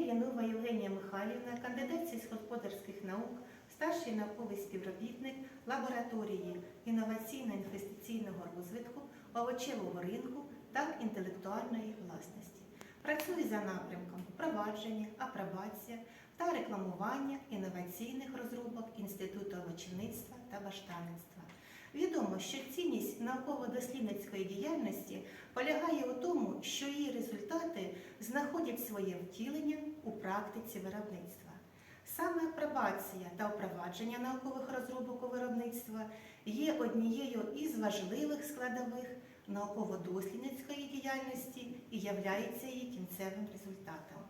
Янова Євгенія Михайлівна, кандидат сільськогосподарських наук, старший науковий співробітник лабораторії інноваційно-інвестиційного розвитку, овочевого ринку та інтелектуальної власності. Працює за напрямком впровадження, апробація та рекламування інноваційних розробок Інституту овочівництва та баштанництва. Відомо, що цінність науково-дослідницької діяльності полягає у тому, що її результати знаходять своє втілення у практиці виробництва. Саме апробація та впровадження наукових розробок у виробництва є однією із важливих складових науково-дослідницької діяльності і являється її кінцевим результатом.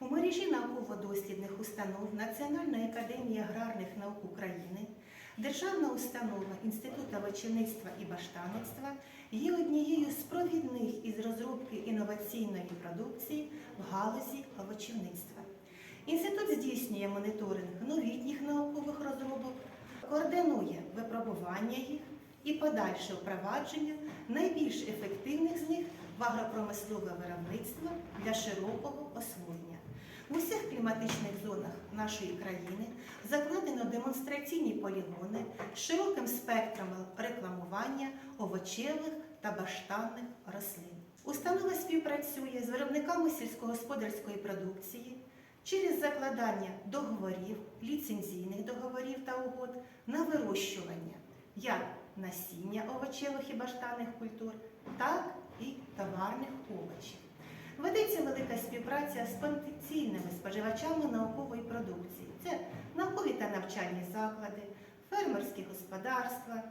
У мережі науково-дослідних установ Національної академії аграрних наук України Державна установа Інституту овочівництва і баштанництва є однією з провідних продукції в галузі овочівництва. Інститут здійснює моніторинг новітніх наукових розробок, координує випробування їх і подальше впровадження найбільш ефективних з них в агропромислове виробництво для широкого освоєння. В усіх кліматичних зонах нашої країни закладено демонстраційні полігони з широким спектром рекламування овочевих та баштанних рослин. Установа співпрацює з виробниками сільськогосподарської продукції через закладання договорів, ліцензійних договорів та угод на вирощування як насіння овочевих і баштанних культур, так і товарних овочів. Ведеться велика співпраця з потенційними споживачами наукової продукції. Це наукові та навчальні заклади, фермерські господарства,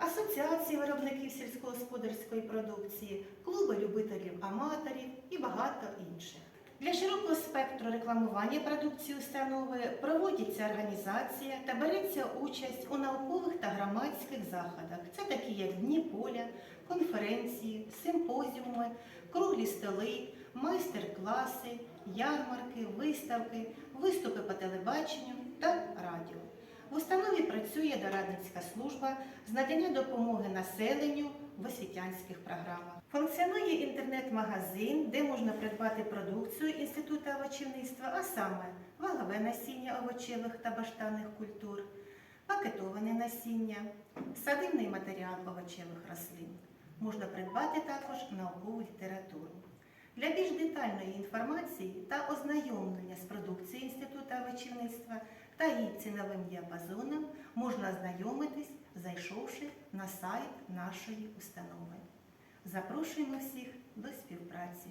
асоціації виробників сільськогосподарської продукції, клуби любителів аматорів і багато інших. Для широкого спектру рекламування продукції установи проводиться організація та береться участь у наукових та громадських заходах. Це такі як дні поля, конференції, симпозіуми, круглі столи, майстер-класи, ярмарки, виставки, виступи по телебаченню та радіо. Працює дорадницька служба з надання допомоги населенню в освітянських програмах. Функціонує інтернет-магазин, де можна придбати продукцію Інституту овочівництва, а саме вагове насіння овочевих та баштанних культур, пакетоване насіння, садивний матеріал овочевих рослин. Можна придбати також наукову літературу. Для більш детальної інформації та ознайомлення з продукцією Інституту овочівництва та її ціновим діапазоном можна ознайомитись, зайшовши на сайт нашої установи. Запрошуємо всіх до співпраці.